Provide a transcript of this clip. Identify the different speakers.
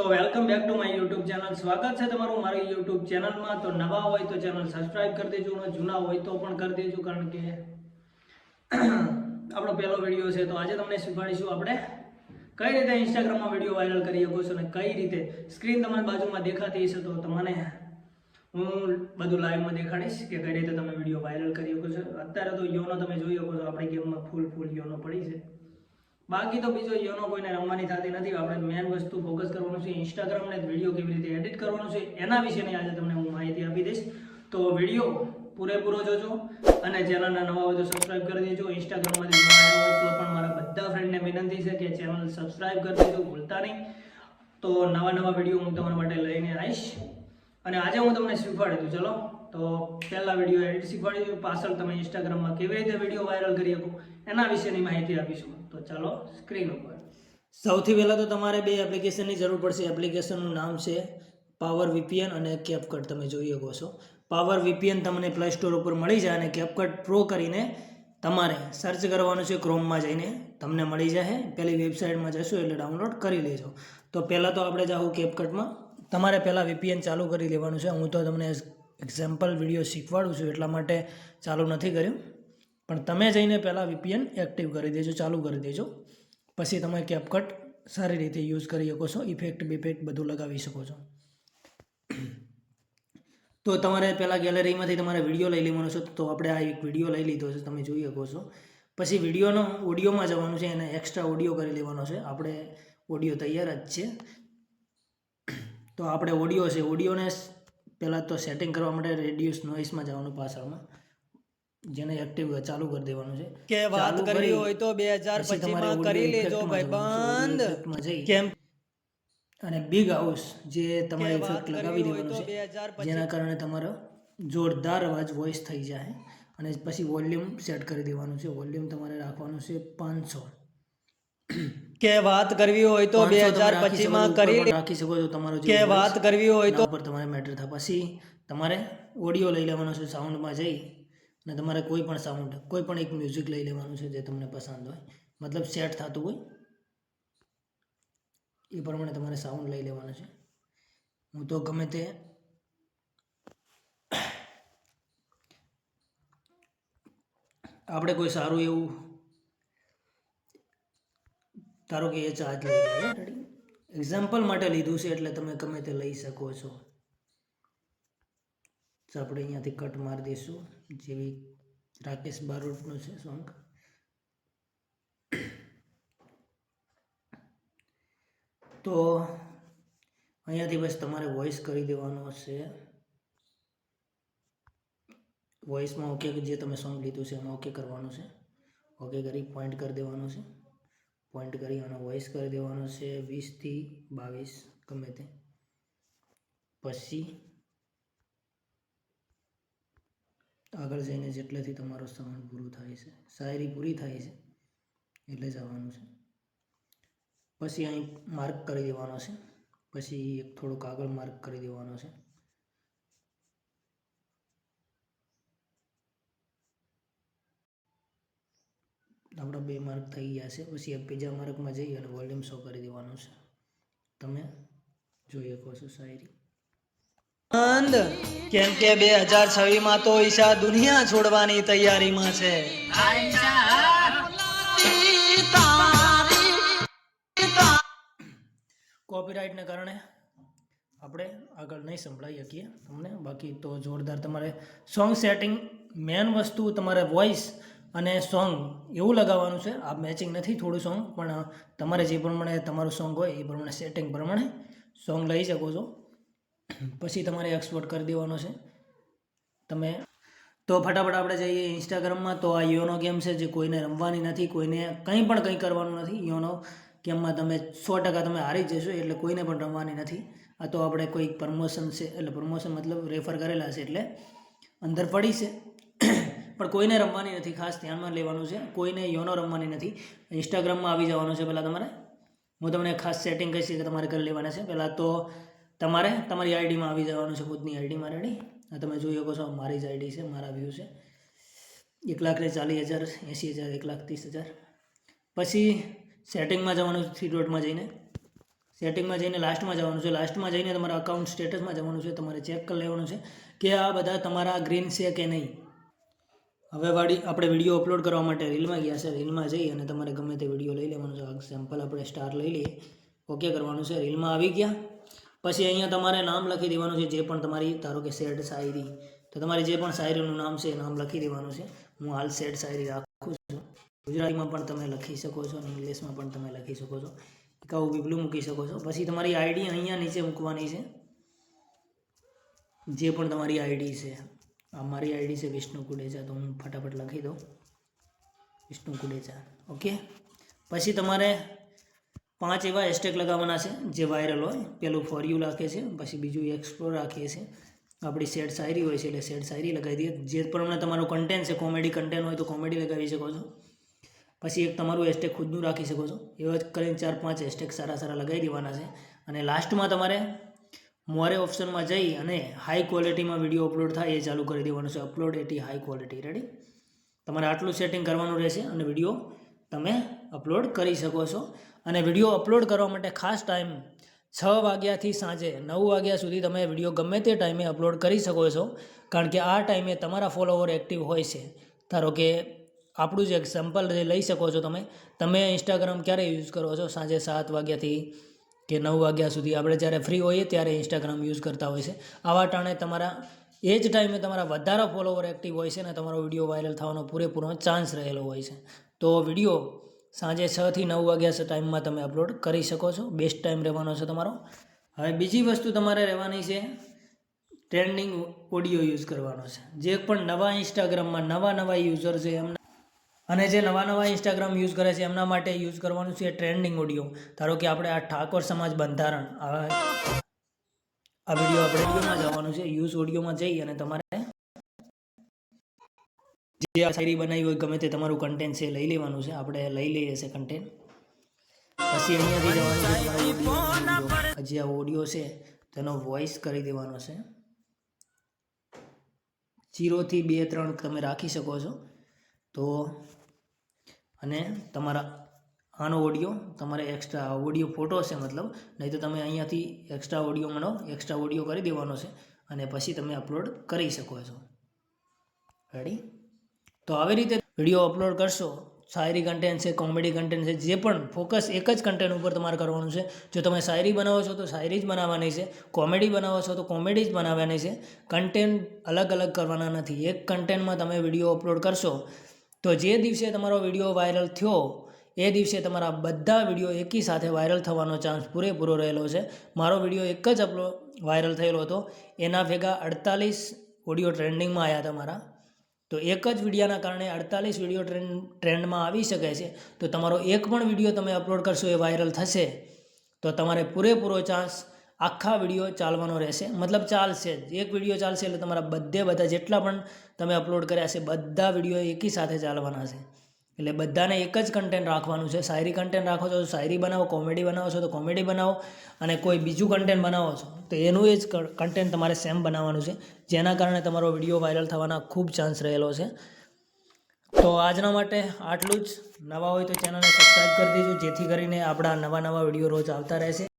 Speaker 1: તો welcome back to my YouTube channel. સ્વાગત છે તમારું મારી યુટ્યુબ ચેનલમાં. તો નવા હોય તો ચેનલ સબસ્ક્રાઇબ કરી દેજો, અને જૂના હોય તો પણ કરી દેજો, કારણ કે આપણો પહેલો વીડિયો છે. તો આજે તમને શીખવાડીશું આપણે કઈ રીતે ઇન્સ્ટાગ્રામમાં વીડિયો વાયરલ કરી શકો છો અને કઈ રીતે સ્ક્રીન તમારી બાજુમાં દેખાતી હશે તો તમને હું બધું લાઈવમાં દેખાડીશ કે કઈ રીતે તમે વીડિયો વાયરલ કરી શકો છો. અત્યારે તો યોનો તમે જોઈ શકો છો, આપણી ગેમમાં ફૂલ ફૂલ યોનો પડી છે. બાકી તો બીજો યોનો કોઈને રમવાની થતી નથી, આપણે મેન વસ્તુ ફોકસ કરવાનું છે ઇન્સ્ટાગ્રામને વીડિયો કેવી રીતે એડિટ કરવાનું છે, એના વિશેની આજે તમને હું માહિતી આપી દઈશ. તો વીડિયો પૂરેપૂરો જોજો અને ચેનલના નવા હોય તો સબસ્ક્રાઇબ કરી દેજો. ઇન્સ્ટાગ્રામમાં જો નવા હોય તો પણ મારા બધા ફ્રેન્ડને વિનંતી છે કે ચેનલ સબસ્ક્રાઇબ કરી દેજો, ભૂલતા નહીં. તો નવા નવા વીડિયો હું તમારા માટે લઈને આવીશ. અને આજે હું તમને શીખવાડી દઉં ચલો તો પહેલા વીડિયો એડિટ શીખવાડી પાછળ તમે ઇન્સ્ટાગ્રામમાં કેવી રીતે વીડિયો વાયરલ કરી શકો, એના વિશેની માહિતી આપીશું. તો ચાલો સ્ક્રીન ઉપર. સૌથી પહેલાં તો તમારે બે એપ્લિકેશનની જરૂર પડશે. એપ્લિકેશનનું નામ છે પાવર વીપીએન અને કેપકટ તમે જોઈ શકો છો. પાવર વીપીએન તમને પ્લે સ્ટોર ઉપર મળી જાય અને કેપકટ પ્રો કરીને તમારે સર્ચ કરવાનું છે ક્રોમમાં જઈને. તમને મળી જાય. પેલી વેબસાઇટમાં જશો એટલે ડાઉનલોડ કરી લેજો. તો પહેલાં તો આપણે જાઉં કેપકટમાં તમારે પહેલાં વીપીએન ચાલુ કરી લેવાનું છે. હું તો તમને એક્ઝામ્પલ વીડિયો શીખવાડું છું એટલા માટે ચાલુ નથી કર્યું. પણ તમે જઈને પહેલાં વીપીએન એક્ટિવ કરી દેજો, ચાલુ કરી દેજો. પછી તમે કેપકટ સારી રીતે યુઝ કરી શકો છો ઇફેક્ટ બિફેક્ટ બધું લગાવી શકો છો. તો તમારે પહેલાં ગેલેરીમાંથી તમારે વીડિયો લઈ લેવાનો છે. તો આપણે આ એક વીડિયો લઈ લીધો છે, તમે જોઈ શકો છો. પછી વિડીયોનો ઓડિયોમાં જવાનું છે, એને એક્સ્ટ્રા ઓડિયો કરી લેવાનો છે. આપણે ઓડિયો તૈયાર જ છે. તો આપણે ઓડિયો છે ઓડિયોને પહેલાં તો સેટિંગ કરવા માટે રેડિયુસ નોઇસમાં જવાનું પાછળમાં. જેને એક્ટિવ ચાલુ કરી દેવાનું છે.
Speaker 2: કે વાત કરવી
Speaker 1: કરી
Speaker 2: હોય તો બે હજાર
Speaker 1: પછી તમારે
Speaker 2: પચીસ કરી લેજો
Speaker 1: ભાઈ બંધ.
Speaker 2: કેમ?
Speaker 1: અને બિગ હાઉસ જે તમારે ઇફેક્ટ લગાવી દેવાનું છે જેના કારણે તમારો જોરદાર અવાજ વોઇસ થઈ જાય અને પછી વોલ્યુમ સેટ કરી દેવાનું છે. વોલ્યુમ તમારે રાખવાનું છે પાંચસો.
Speaker 2: કે વાત કરવી હોય તો બે હજાર પચીસમાં કરી
Speaker 1: રાખી શકો છો તમારો
Speaker 2: કે વાત કરવી હોય તો
Speaker 1: પર તમારે મેટર થાય. પછી તમારે ઓડિયો લઈ લેવાનો છે સાઉન્ડમાં જઈ અને તમારે કોઈ પણ સાઉન્ડ કોઈ પણ એક મ્યુઝિક લઈ લેવાનું છે જે તમને પસંદ હોય. મતલબ સેટ થતું હોય એ પ્રમાણે તમારે સાઉન્ડ લઈ લેવાનો છે. હું તો ગમે તે આપણે કોઈ સારું એવું ધારો કે એ ચાર્જ લઈ લઈએ એક્ઝામ્પલ માટે લીધું છે એટલે તમે ગમે તે લઈ શકો છો. તો આપણે અહીંયાથી કટ મારી દઈશું, જેવી રાકેશ બારોટનું છે સોંગ તો અહીંયાથી બસ તમારે વોઇસ કરી દેવાનો છે. વોઇસમાં ઓકે જે તમે સોંગ લીધું છે એમાં ઓકે કરવાનું છે. ઓકે કરી પોઈન્ટ કરી દેવાનું છે. પોઈન્ટ કરી આનો વોઇસ કરી દેવાનો છે વીસથી બાવીસ, ગમે તે. પછી આગળ જઈને જેટલેથી તમારો સાઉન્ડ પૂરું થાય છે, શાયરી પૂરી થાય છે, એટલે જવાનું છે. પછી અહીં માર્ક કરી દેવાનો છે. પછી એક થોડોક આગળ માર્ક કરી દેવાનો છે. આપણા બે માર્ક થઈ ગયા છે પછી એક બીજા માર્કમાં જઈ અને વોલ્યુમ શો કરી દેવાનું છે. તમે જોઈ શકો છો શાયરી.
Speaker 2: બંધ કેમ કે બે હજાર છવ્વીસમાં તો ઈશા દુનિયા છોડવાની તૈયારીમાં છે.
Speaker 1: કોપીરાઇટને કારણે આપણે આગળ નહીં સંભળાઈ શકીએ તમને. બાકી તો જોરદાર તમારે સોંગ સેટિંગ મેન વસ્તુ તમારે વોઇસ અને સોંગ એવું લગાવવાનું છે. આ મેચિંગ નથી થોડું સોંગ, પણ તમારે જે પ્રમાણે તમારું સોંગ હોય, એ પ્રમાણે સેટિંગ પ્રમાણે સોંગ લઈ શકો છો. પછી તમારે એક્સપોર્ટ કરી દેવાનો છે. તમે તો ફટાફટ આપણે જઈએ ઇન્સ્ટાગ્રામમાં તો આ યોનો ગેમ છે જે કોઈને રમવાની નથી, કોઈને કંઈ પણ કંઈ કરવાનું નથી. યોનો ગેમમાં તમે સો ટકા તમે હારી જશો, એટલે કોઈને પણ રમવાની નથી. આ તો આપણે કોઈ પ્રમોશન છે, એટલે પ્રમોશન મતલબ રેફર કરેલા છે, એટલે અંદર પડી છે. પણ કોઈને રમવાની નથી, ખાસ ધ્યાનમાં લેવાનું છે. કોઈને યોનો રમવાની નથી. ઇન્સ્ટાગ્રામમાં આવી જવાનું છે પહેલાં તમારે. હું તમને ખાસ સેટિંગ કહીશ કે તમારે કરી લેવાના છે. પહેલાં તો તમારે તમારી આઈડીમાં આવી જવાનું છે ખુદની આઈડીમાં રેડી તમે જોઈ શકો છો, મારી જ આઈડી છે, મારા વ્યૂ છે. એક લાખ ને ચાલીસ હજાર એંસી હજાર, એક લાખ ત્રીસ હજાર. પછી સેટિંગમાં જવાનું થ્રી ડોટમાં જઈને. સેટિંગમાં જઈને લાસ્ટમાં જવાનું છે. લાસ્ટમાં જઈને તમારા અકાઉન્ટ સ્ટેટસમાં જવાનું છે, તમારે ચેક કરી લેવાનું છે કે આ બધા તમારા ગ્રીન છે કે નહીં. હવે વાળી આપણે વીડિયો અપલોડ કરવા માટે રીલમાં ગયા છે, રીલમાં જઈ અને તમારે ગમે તે વીડિયો લઈ લેવાનો છે. આ સેમ્પલ આપણે સ્ટાર લઈ લઈએ. ઓકે કરવાનું છે, રીલમાં આવી ગયા. પછી અહીંયા તમારે નામ લખી દેવાનું છે, જે પણ તમારી, ધારો કે શેડ શાયરી. તો તમારી જે પણ શાયરીનું નામ છે, એ નામ લખી દેવાનું છે. હું હાલ શેડ શાયરી રાખું છું. ગુજરાતીમાં પણ તમે લખી શકો છો અને ઇંગ્લિશમાં પણ તમે લખી શકો છો. કાવું બીબલું મૂકી શકો છો. પછી તમારી આઈડી અહીંયા નીચે મૂકવાની છે. જે પણ તમારી આઈડી છે. આ મારી આઈડી છે વિષ્ણુ કુડેચા તો હું ફટાફટ લખી દઉં. વિષ્ણુ કુડેચા ઓકે? પછી તમારે પાંચ એવા હેશટેગ લગાવવાના છે, જે વાયરલ હોય. પેલું ફોર યુ રાખે છે, પછી બીજું એક્સપ્લોર રાખીએ છીએ આપણી સેડ શાયરી હોય છે, એટલે સેડ શાયરી લગાવી દઈએ. જે પ્રમાણે તમારું કન્ટેન્ટ છે કોમેડી કન્ટેન્ટ હોય તો કોમેડી લગાવી શકો છો. પછી એક તમારું હેશટેગ ખુદનું રાખી શકો છો. એવા જ કરીને ચાર પાંચ હેશટેગ સારા સારા લગાવી દેવાના છે. અને લાસ્ટમાં તમારે મોરે ઓપ્શનમાં જઈ અને હાઈ ક્વોલિટીમાં વીડિયો અપલોડ થાય એ ચાલુ કરી દેવાનું છે. Upload at high quality ready તમારે આટલું સેટિંગ કરવાનું રહેશે અને વીડિયો તમે અપલોડ કરી શકો છો. અને વીડિયો અપલોડ કરવા માટે ખાસ ટાઈમ છ વાગ્યાથી સાંજે નવ વાગ્યા સુધી તમે વીડિયો ગમે તે ટાઈમે અપલોડ કરી શકો છો. કારણ કે આ ટાઈમે તમારા ફોલોવર એક્ટિવ હોય છે. ધારો કે આપણું જ એક્ઝામ્પલ લઈ શકો છો તમે. તમે ઇન્સ્ટાગ્રામ ક્યારે યુઝ કરો છો? સાંજે સાત વાગ્યાથી કે નવ વાગ્યા સુધી આપણે જ્યારે ફ્રી હોઈએ ત્યારે ઇન્સ્ટાગ્રામ યુઝ કરતા હોય છે. આવા ટાણે તમારા, એ જ ટાઈમે તમારા વધારે ફોલોવર એક્ટિવ હોય છે ને તમારો વીડિયો વાયરલ થવાનો પૂરેપૂરો ચાન્સ રહેલો હોય છે. તો વીડિયો સાંજે છથી નવ વાગ્યા ટાઈમમાં તમે અપલોડ કરી શકો છો. બેસ્ટ ટાઈમ રહેવાનો છે તમારો. હવે બીજી વસ્તુ તમારે રહેવાની છે ટ્રેન્ડિંગ ઓડિયો યુઝ કરવાનો છે. જે પણ નવા ઇન્સ્ટાગ્રામમાં નવા નવા યુઝર છે એમના અને જે નવા નવા ઇન્સ્ટાગ્રામ યુઝ કરે છે, એમના માટે યુઝ કરવાનું છે ટ્રેન્ડિંગ ઓડિયો ધારો કે આપણે આ ઠાકોર સમાજ બંધારણ, આ વીડિયો આપણે વિડીયોમાં જવાનું છે યુઝ ઓડિયોમાં જઈ અને તમારે જે આ શાયરી બનાવી હોય, ગમે તે તમારું કન્ટેન્ટ છે લઈ લેવાનું છે. આપણે લઈ લઈએ છે કન્ટેન્ટ પછી અહીંયાથી જવાનું છે હજી આ ઓડિયો છે, તેનો વોઇસ કરી દેવાનો છે. જીરોથી બે ત્રણ તમે રાખી શકો છો. તો અને તમારા આનો ઓડિયો તમારે એક્સ્ટ્રા ઓડિયો ફોટો છે મતલબ, નહીં તો તમે અહીંયાથી એક્સ્ટ્રા ઓડિયો મનો એક્સ્ટ્રા ઓડિયો કરી દેવાનો છે અને પછી તમે અપલોડ કરી શકો છો. રેડી તો આવી રીતે વીડિયો અપલોડ કરશો, શાયરી કન્ટેન્ટ છે કોમેડી કન્ટેન્ટ છે, જે પણ ફોકસ એક જ કન્ટેન્ટ ઉપર તમારે કરવાનું છે. જો તમે શાયરી બનાવો છો તો શાયરી જ બનાવવાની છે કોમેડી બનાવો છો તો કોમેડી જ બનાવવાની છે. કન્ટેન્ટ અલગ અલગ કરવાના નથી. એક કન્ટેન્ટમાં તમે વીડિયો અપલોડ કરશો તો જે દિવસે તમારો વીડિયો વાયરલ થયો, એ દિવસે તમારા બધા વીડિયો એકી સાથે વાયરલ થવાનો ચાન્સ પૂરેપૂરો રહેલો છે. મારો વીડિયો એક જ અપલોડ વાયરલ થયેલો હતો. એના ભેગા અડતાલીસ ઓડિયો ટ્રેન્ડિંગમાં આવ્યા હતા મારા તો એક જ વિડીયાના કારણે અડતાલીસ વીડિયો ટ્રેન્ડ ટ્રેન્ડમાં આવી શકે છે. તો તમારો એક પણ વીડિયો તમે અપલોડ કરશો એ વાયરલ થશે. તો તમારે પૂરેપૂરો ચાન્સ આખા વીડિયો ચાલવાનો રહેશે. મતલબ ચાલશે જ. એક વીડિયો ચાલશે એટલે તમારા બધે બધા જેટલા પણ તમે અપલોડ કર્યા છે બધા વીડિયો એકી સાથે ચાલવાના છે એટલે બધાને એક જ કન્ટેન્ટ રાખવાનું છે. શાયરી કન્ટેન્ટ રાખો છો તો શાયરી બનાવો કોમેડી બનાવો છો તો કોમેડી બનાવો અને કોઈ બીજું કન્ટેન્ટ બનાવો છો તો એનું એ જ કન્ટેન્ટ તમારે સેમ બનાવવાનું છે. જેના કારણે તમારો વીડિયો વાયરલ થવાના ખૂબ ચાન્સ રહેલો છે. તો આજના માટે આટલું જ. નવા હોય તો ચેનલને સબસ્ક્રાઈબ કરી દેજો. જેથી કરીને આપણા નવા નવા વીડિયો રોજ આવતા રહેશે.